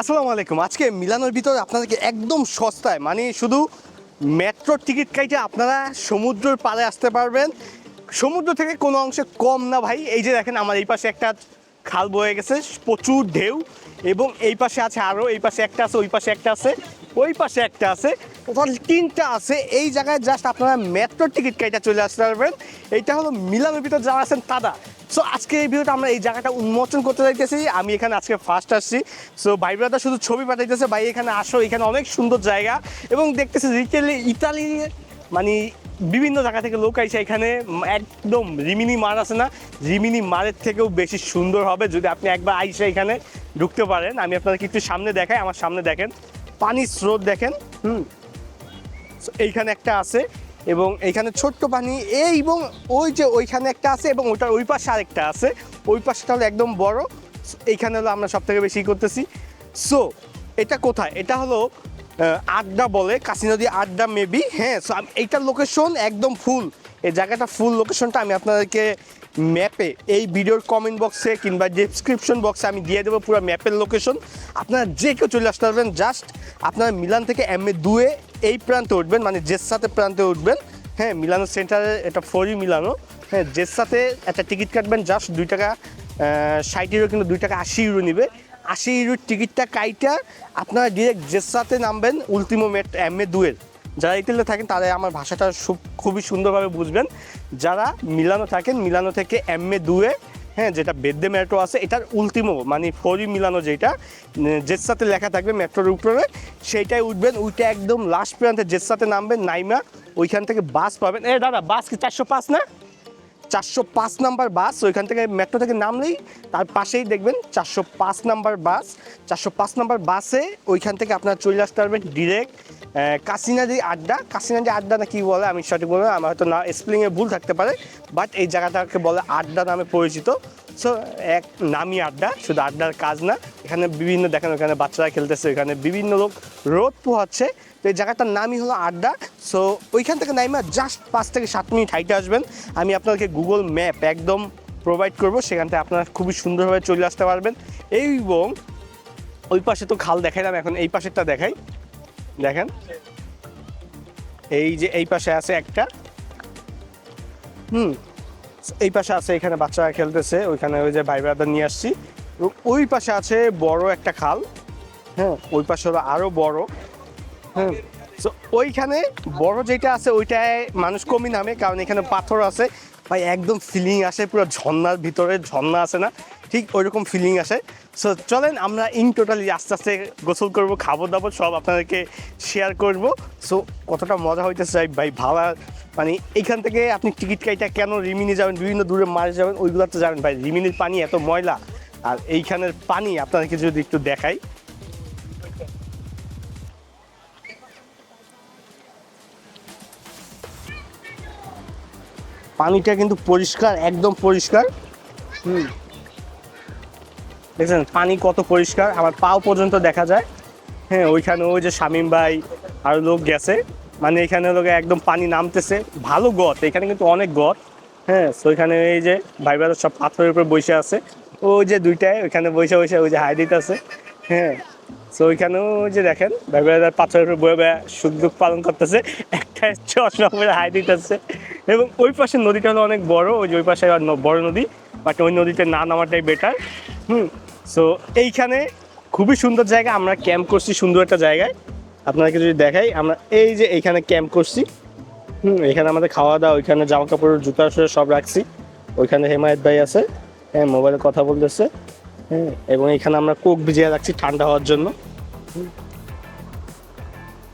আসসালামু আলাইকুম। আজকে মিলানোর ভিতরে আপনাদেরকে একদম সস্তায় মানে শুধু মেট্রোর টিকিট কাইটে আপনারা সমুদ্রের পাড়ে আসতে পারবেন। সমুদ্র থেকে কোনো অংশে কম না ভাই। এই যে দেখেন, আমার এই পাশে একটা খাল বয়ে গেছে, প্রচুর ঢেউ, এবং এই পাশে আছে আরও এই পাশে একটা আছে, ওই পাশে একটা আছে, ওই পাশে একটা আছে। টোটাল তিনটা আছে। এই জায়গায় জাস্ট আপনারা মেট্রোর টিকিট কাইটা চলে আসতে পারবেন। এইটা হলো মিলানোর ভিতর যারা আছেন তারা। সো আজকে এই ভিডিওটা আমরা এই জায়গাটা উন্মোচন করতে যাইতেছি। আমি এখানে আজকে ফার্স্ট আসছি। সো ভাই শুধু ছবি পাঠাইতেছে। ভাই, এখানে আসো। এখানে অনেক সুন্দর জায়গা। এবং দেখতেছি রিটেলি ইতালি মানে বিভিন্ন জায়গা থেকে লোক আইসে এখানে। একদম রিমিনি মার আছে না? রিমিনি মারের থেকেও বেশি সুন্দর হবে যদি আপনি একবার আইসে এখানে ঢুকতে পারেন। আমি আপনাকে একটু সামনে দেখাই। আমার সামনে দেখেন। পানির স্রোত দেখেন। হুম। এইখানে একটা আছে। এবং এইখানে ছোট্ট পানি, এই এবং ওই যে ওইখানে একটা আছে এবং ওটার ওই পাশে আরেকটা আছে। ওই পাশটা হলো একদম বড়। এইখানে হলো আমরা সব থেকে বেশি করতেছি। সো এটা কোথায়? এটা হলো আড্ডা বলে, কাশি নদী আড্ডা মেবি। হ্যাঁ সো এইটার লোকেশন একদম ফুল এই জায়গাটা ফুল লোকেশনটা আমি আপনাদেরকে ম্যাপে এই ভিডিওর কমেন্ট বক্সে কিংবা ডিসক্রিপশন বক্সে আমি দিয়ে দেবো পুরো ম্যাপের লোকেশন আপনারা যে কেউ চলে আসতে পারবেন জাস্ট আপনারা মিলান থেকে এম এ দুয়ে এই প্রান্তে উঠবেন মানে জেসাতে প্রান্তে উঠবেন। হ্যাঁ মিলানো সেন্টারে, এটা ফরি মিলানো। হ্যাঁ জেসাতে একটা টিকিট কাটবেন, জাস্ট দুই টাকা ষাট ইউরো কিন্তু দুই টাকা আশি ইউরো নেবে। আশি ইউরোর টিকিটটা কাইটা আপনারা ডিরেক্ট জেসাতে নামবেন উল্টিমো মেট, এম এ দুয়ের। যারা ইতালিতে থাকেন, তারা আমার ভাষাটা খুবই সুন্দরভাবে বুঝবেন। যারা মিলানো থাকেন, মিলানো থেকে এম এ দুয়ে হ্যাঁ যেটা বেদ্যে মেট্রো আছে, এটার উল্টিমো মানে ফরি মিলানো যেটা জেসাতে লেখা থাকবে মেট্রোর উপরে। সেইটাই উঠবেন ওইটা একদম লাস্ট প্রান্তে জেসাতে নামবেন, নাইমা, ওইখান থেকে বাস পাবেন। এ, দাদা বাস কি চারশো পাঁচ না? চারশো পাঁচ নাম্বার বাস ওইখান থেকে মেট্রো থেকে নামলেই, তার পাশেই দেখবেন চারশো পাঁচ নাম্বার বাস চারশো পাঁচ নাম্বার বাসে ওইখান থেকে আপনার চলে আসতে পারবেন ডিরেক্ট কাসিনাদি আড্ডা কাসিনাদি আড্ডা না কি বলে, আমি সঠিক বলব আমার হয়তো না স্পেলিংয়ে ভুল থাকতে পারে বাট এই জায়গাটাকে বলে আড্ডা নামে পরিচিত। সো এক নামি আড্ডা, শুধু আড্ডার কাজ না, এখানে বিভিন্ন, দেখেন ওখানে বাচ্চারা খেলতেছে, ওখানে বিভিন্ন লোক রোদ পোহাচ্ছে। তো এই জায়গাটার নামই হলো আড্ডা। সো ওইখান থেকে নাইমা জাস্ট পাঁচ থেকে সাত মিনিট হাইটে আসবেন। আমি আপনাদেরকে গুগল ম্যাপ একদম প্রোভাইড করব, সেখান থেকে আপনারা খুবই সুন্দরভাবে চলে আসতে পারবেন। এবং ওই পাশে তো খাল দেখাইলাম, এখন এই পাশেরটা দেখাই। দেখেন। এই যে এই পাশে আছে একটা। হুম, এই পাশে আছে এখানে বাচ্চারা খেলতেছে, ওইখানে ওই যে ভাই ব্রাদার নিয়ে আসছি। এবং ওই পাশে আছে বড় একটা খাল। হ্যাঁ ওই পাশে হলো আরও বড়। হ্যাঁ তো ওইখানে বড় যেটা আছে, ওইটায় মানুষ কমই নামে, কারণ এখানে পাথর আছে। ভাই, একদম ফিলিং আসে, পুরো ঝর্ণার ভিতরে ঝর্ণা আছে না। ঠিক ওইরকম ফিলিং আসে। সো চলেন আমরা ইন টোটালি আস্তে আস্তে গোসল করব, খাব দাবো, সব আপনাদেরকে শেয়ার করব। সো কতটা মজা হইতেছে ভাই, ভাবা মানে এইখান থেকে আপনি টিকিট কাইটা কেন রিমিনি যাবেন, বিভিন্ন দূরে মারে যাবেন, ওইগুলো তো যাবেন ভাই, রিমিনির পানি এত ময়লা, আর এইখানের পানি আপনাদেরকে যদি একটু দেখাই। পানিটা কিন্তু পরিষ্কার, একদম পরিষ্কার। হুম। দেখছেন, পানি কত পরিষ্কার, আমার পাও পর্যন্ত দেখা যায়। হ্যাঁ ওইখানে ওই যে শামীম ভাই আর লোক গেছে মানে এখানে লোকে একদম পানি নামতেছে। ভালো গত এখানে কিন্তু অনেক গত হ্যাঁ ওইখানে এই যে ভাই ভাই সব পাথরের উপর বসে আছে। ওই যে দুইটায় ওইখানে বসে বসে ওই যে হাই দিতেছে। হ্যাঁ তো ওইখানেও ওই যে দেখেন, ভাই ভাই পাথরের উপর বয়ে বয়ে সুখ দুঃখ পালন করতেছে। একটা চশমা পরে হাই দিতেছে। এবং ওই পাশে নদীটা হলো অনেক বড়, ওই যে ওই পাশে বড় নদী, বাট ওই নদীতে না নামাটাই বেটার হুম। সো এইখানে খুবই সুন্দর জায়গা, আমরা ক্যাম্প করছি সুন্দর একটা জায়গায়। আপনাকে যদি দেখাই, আমরা এই যে এইখানে ক্যাম্প করছি, হুম, এখানে আমাদের খাওয়া দাওয়া ওইখানে জামা কাপড় জুতা সব রাখছি। ওইখানে হেমায়ত ভাই আছে হ্যাঁ মোবাইলে কথা বলতেছে হ্যাঁ এবং এখানে আমরা কোক ভিজিয়ে রাখছি ঠান্ডা হওয়ার জন্য।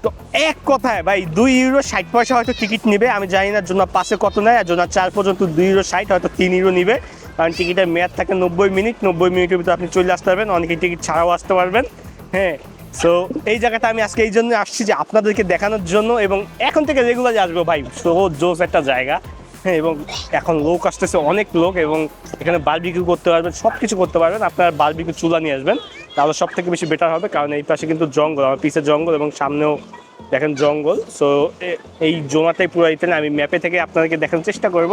তো এক কথায় ভাই, দুই ইউরো ষাট পয়সা হয়তো টিকিট নিবে, আমি জানি না জোনা পাশে কত নেয়, আর জোনা চার পর্যন্ত দুই ইউরো ষাট, হয়তো তিন ইউরো নিবে। কারণ টিকিটের মেয়াদ থাকে নব্বই মিনিট, নব্বই মিনিটের ভিতরে আপনি চলে আসতে পারবেন, অনেকে টিকিট ছাড়াও আসতে পারবেন। হ্যাঁ সো এই জায়গাটা আমি আজকে এই জন্য আসছি যে আপনাদেরকে দেখানোর জন্য, এবং এখন থেকে রেগুলারই আসব ভাই সো জোস একটা জায়গা। হ্যাঁ এবং এখন লোক আসতেছে, অনেক লোক, এবং এখানে বারবিকিউ করতে পারবেন সব কিছু করতে পারবেন। আপনার বারবিকিউ চুলা নিয়ে আসবেন। তাহলে সব থেকে বেশি বেটার হবে, কারণ এই পাশে কিন্তু জঙ্গল, আমার পিছে জঙ্গল এবং সামনেও দেখেন জঙ্গল। সো এই জোনাটাই পুরো না আমি ম্যাপে থেকে আপনাদেরকে দেখানোর চেষ্টা করব।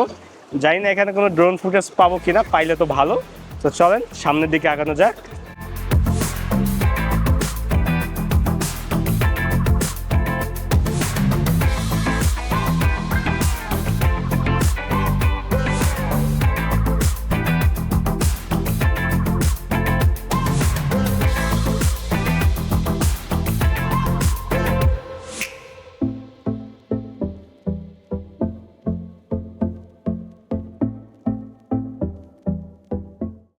জানি না এখানে কোনো ড্রোন ফুটেজ পাবো কিনা, পাইলে তো ভালো। তো চলেন, সামনের দিকে আগানো যাক।